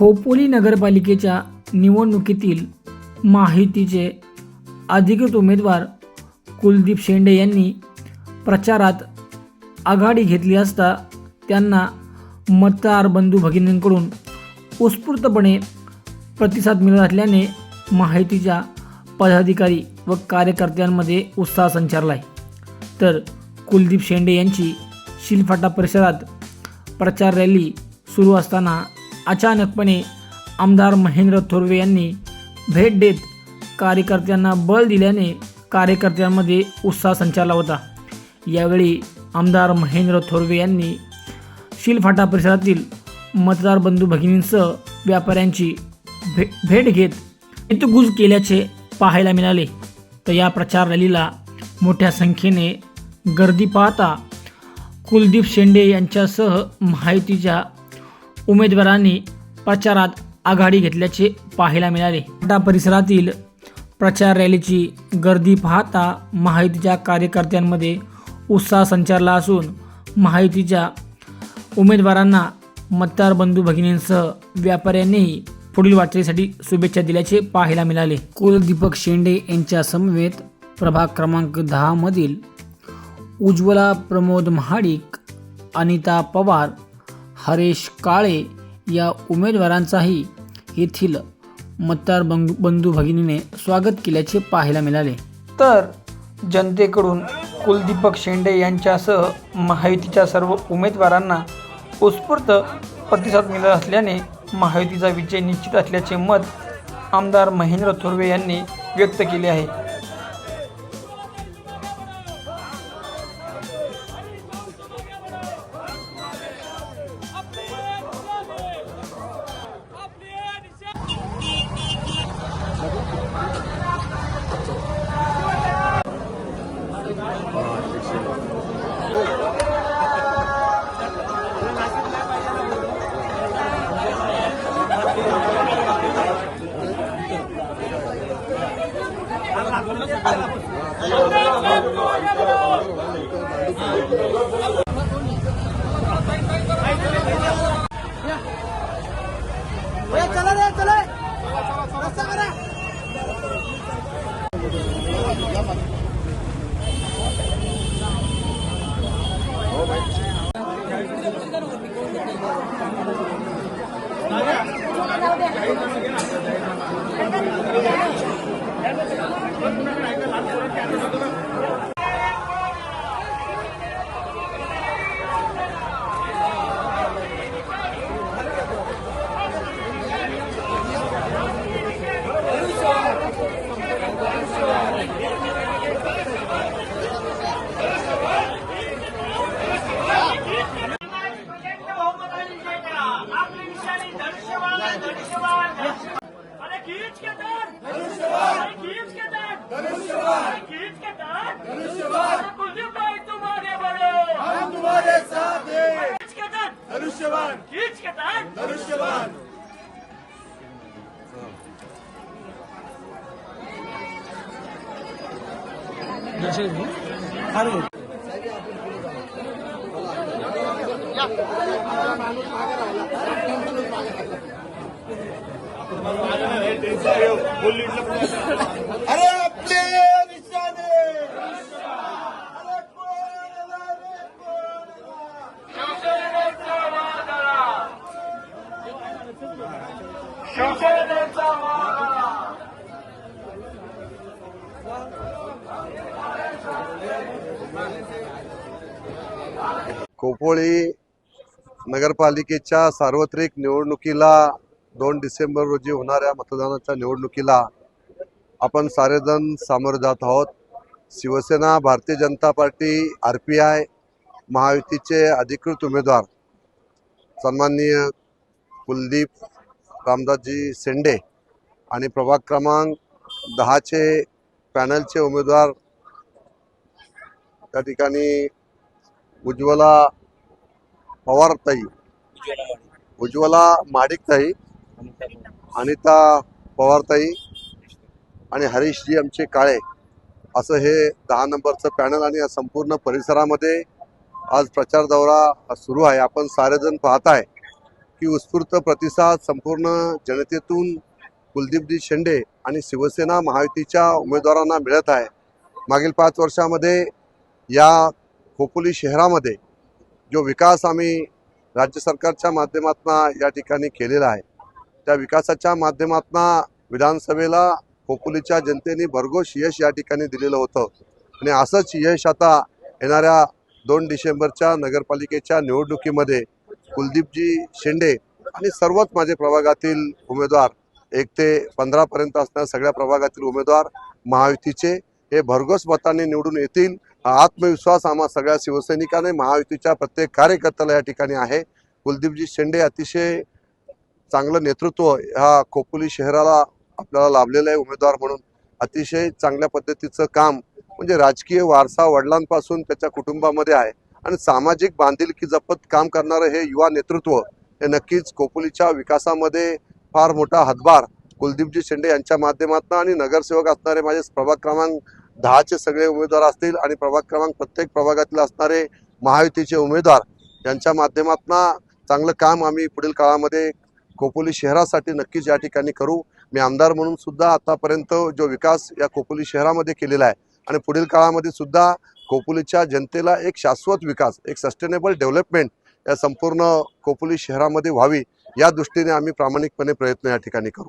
खोपोली नगरपालिकेच्या निवडणुकीतील माहितीचे अधिकृत उमेदवार कुलदीप शेंडे यांनी प्रचारात आघाडी घेतली असता त्यांना मतदार बंधू भगिनींकडून उत्स्फूर्तपणे प्रतिसाद मिळत असल्याने माहितीच्या पदाधिकारी व कार्यकर्त्यांमध्ये उत्साह संचारला आहे तर कुलदीप शेंडे यांची शिलफाटा परिसरात प्रचार रॅली सुरू असताना अचानकपणे आमदार महेंद्र थोरवे यांनी भेट देत कार्यकर्त्यांना बळ दिल्याने कार्यकर्त्यांमध्ये उत्साह संचारला होता. यावेळी आमदार महेंद्र थोरवे यांनी शिलफाटा परिसरातील मतदार बंधू भगिनींसह व्यापाऱ्यांची भे भेट घेत हितगुज केल्याचे पाहायला मिळाले. तर या प्रचार रॅलीला मोठ्या संख्येने गर्दी पाहता कुलदीप शेंडे यांच्यासह माहितीच्या उमेदवारांनी प्रचारात आघाडी घेतल्याचे पाहायला मिळाले. फाटा परिसरातील प्रचार रॅलीची गर्दी पाहता माहितीच्या कार्यकर्त्यांमध्ये उत्साह संचारला असून माहितीच्या उमेदवारांना मतदार बंधू भगिनींसह व्यापाऱ्यांनीही पुढील वाटचालीसाठी शुभेच्छा दिल्याचे पाहायला मिळाले. कुलदीपक शेंडे यांच्या समवेत प्रभाग क्रमांक दहामधील उज्ज्वला प्रमोद महाडिक अनिता पवार हरेश काळे या उमेदवारांचाही येथील मतदार बंधू बंधू भगिनीने स्वागत केल्याचे पाहायला मिळाले. तर जनतेकडून कुलदीपक शेंडे यांच्यासह महायुतीच्या सर्व उमेदवारांना उत्स्फूर्त प्रतिसाद मिळत असल्याने महायुतीचा विजय निश्चित असल्याचे मत आमदार महेंद्र थोरवे यांनी व्यक्त केले आहे. आपली धनुष्यवान खींच के तर। धनुष्यवान अरे शिवसेनेचा नगरपालिकेच्या सार्वत्रिक निवडणुकीला दोन डिसेंबर रोजी होणाऱ्या मतदानाच्या निवडणुकीला आपण सारेजण सामोरे जात आहोत. Shiv Sena Bharatiya Janata party R P I महायुतीचे अधिकृत उमेदवार सन्माननीय कुलदीप रामदासजी शेंडे आणि प्रभाग क्रमांक दहाचे पॅनलचे उमेदवार त्या ठिकाणी उज्ज्वला पवारताई उज्ज्वला माडिकताई अनिता पवारताई आणि हरीशजी आमचे काळे. असं हे दहा नंबरचं पॅनल आणि या संपूर्ण परिसरामध्ये आज प्रचार दौरा सुरू आहे. आपण सारेजण पाहत आहे की उत्स्फूर्त प्रतिसाद संपूर्ण जनतेतून कुलदीपजी शेंडे आणि शिवसेना महायुतीच्या उमेदवारांना मिळत आहे. मागील पाच वर्षामध्ये या खोपोली शहरामध्ये जो विकास आम्ही राज्य सरकारच्या माध्यमातून या ठिकाणी केलेला आहे त्या विकासाच्या माध्यमातून विधानसभेला खोपोलीच्या जनतेने भरघोस यश या ठिकाणी दिलेलं होतं. आणि असंच यश आता येणाऱ्या दोन डिसेंबरच्या नगरपालिकेच्या निवडणुकीमध्ये कुलदीपजी शेंडे आणि सर्वच माझे प्रभागातील उमेदवार एक ते पंधरापर्यंत असणाऱ्या सगळ्या प्रभागातील उमेदवार महायुतीचे हे भरघोस मताने निवडून येतील. आत्मविश्वास आम्हा सगळ्या शिवसैनिकाने महायुतीच्या प्रत्येक कार्यकर्त्याला या ठिकाणी आहे. कुलदीपजी शेंडे अतिशय चांगलं नेतृत्व ह्या खोपोली शहराला आपल्याला लाभलेलं आहे उमेदवार म्हणून. अतिशय चांगल्या पद्धतीचं काम म्हणजे राजकीय वारसा वडिलांपासून त्याच्या कुटुंबामध्ये आहे. आणि सामाजिक बांधिलकी जपत काम करणारं हे युवा नेतृत्व हे नक्कीच कोपुलीच्या विकासामध्ये फार मोठा हातभार. कुलदीपजी शेंडे यांच्या माध्यमातून आणि नगरसेवक असणारे माझे प्रभाग क्रमांक दहाचे सगळे उमेदवार असतील आणि प्रभाग क्रमांक प्रत्येक प्रभागातील असणारे महायुतीचे उमेदवार यांच्या माध्यमातून चांगलं काम आम्ही पुढील काळामध्ये कोपोली शहरासाठी नक्कीच या ठिकाणी करू. मी आमदार म्हणून सुद्धा आतापर्यंत जो विकास या कोपोली शहरामध्ये केलेला आहे आणि पुढील काळामध्ये सुद्धा कोपुलीच्या जनतेला एक शाश्वत विकास एक सस्टेनेबल डेव्हलपमेंट या संपूर्ण कोपुली शहरामध्ये व्हावी या दृष्टीने आम्ही प्रामाणिकपणे प्रयत्न या ठिकाणी करू.